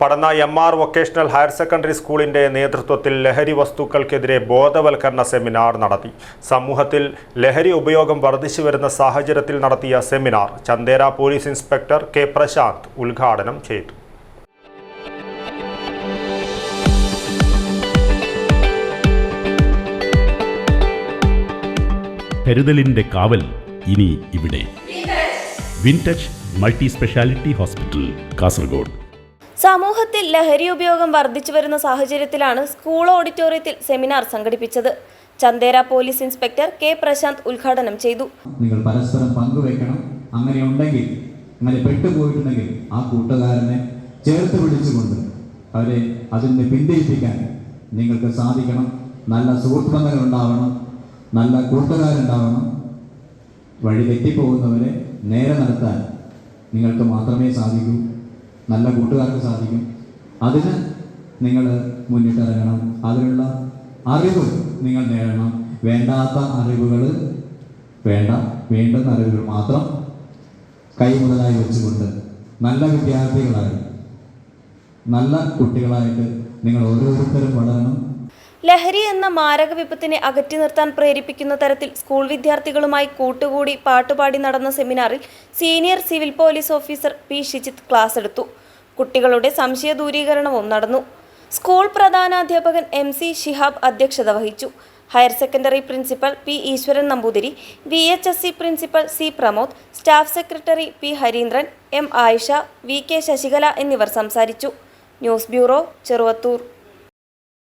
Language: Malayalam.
Padanna M R vocational higher secondary സ്കൂളിന്റെ നേതൃത്വത്തിൽ ലഹരി വസ്തുക്കൾക്കെതിരെ ബോധവൽക്കരണ സെമിനാർ നടത്തി. സമൂഹത്തിൽ ലഹരി ഉപയോഗം വർദ്ധിച്ചു വരുന്ന സാഹചര്യത്തിൽ നടത്തിയ seminar Chandera police inspector K Prashanth ഉദ്ഘാടനം ചെയ്തു. കരുതലിന്റെ കാവൽ ഇനി ഇവിടെ. Wintouch multi speciality hospital Kasaragod. സമൂഹത്തിൽ ലഹരി ഉപയോഗം വർദ്ധിച്ചു വരുന്ന സാഹചര്യത്തിലാണ് സ്കൂൾ ഓഡിറ്റോറിയത്തിൽ സെമിനാർ സംഘടിപ്പിച്ചത്. Chandera police inspector K. Prashanth ഉദ്ഘാടനം ചെയ്തു. നിങ്ങൾ പരസ്പരം പങ്കുവെക്കണം അങ്ങനെ ഉണ്ടെങ്കിൽ അങ്ങനെ പെട്ടുപോയിട്ടുണ്ടെങ്കിൽ ആ കൂട്ടുകാരനെ ചേർത്ത് പിടിച്ചുകൊണ്ട് അവരെ അതിൽ നിന്ന് പിന്തിരിപ്പിക്കാൻ നിങ്ങൾക്ക് സാധിക്കണം. നല്ല സുഹൃത്ത് ബന്ധങ്ങൾ ഉണ്ടാവണം. നല്ല കൂട്ടുകാരുണ്ടാവണം. വഴി തെറ്റിപ്പോകുന്നവരെ നേരെ നടത്താൻ നിങ്ങൾക്ക് മാത്രമേ സാധിക്കൂ. നല്ല കൂട്ടുകാർക്ക് സാധിക്കും. അതിന് നിങ്ങൾ മുന്നിട്ടിറങ്ങണം. അതിനുള്ള അറിവ് നിങ്ങൾ നേടണം. വേണ്ടാത്ത അറിവുകൾ വേണ്ട. വേണ്ടുന്ന അറിവുകൾ മാത്രം കൈ മുതലായി വെച്ചുകൊണ്ട് നല്ല വിദ്യാർത്ഥികളായി നല്ല കുട്ടികളായിട്ട് നിങ്ങൾ ഓരോരുത്തരും വളരണം. ലഹരി എന്ന മാരക വിപത്തിനെ അകറ്റി നിർത്താൻ പ്രേരിപ്പിക്കുന്ന തരത്തിൽ സ്കൂൾ വിദ്യാർത്ഥികളുമായി കൂട്ടുകൂടി പാട്ടുപാടി നടന്ന സെമിനാറിൽ senior civil police officer P Shijith class എടുത്തു. കുട്ടികളുടെ സംശയ ദൂരീകരണവും നടന്നു. സ്കൂൾ പ്രധാനാധ്യാപകൻ എം സി ഷിഹാബ് അധ്യക്ഷത വഹിച്ചു. Higher secondary principal P Eswaran Namboothiri V H S C principal C Pramod staff secretary P Harindran M Ayisha V K Sasikala എന്നിവർ സംസാരിച്ചു. News bureau Cheruvathur.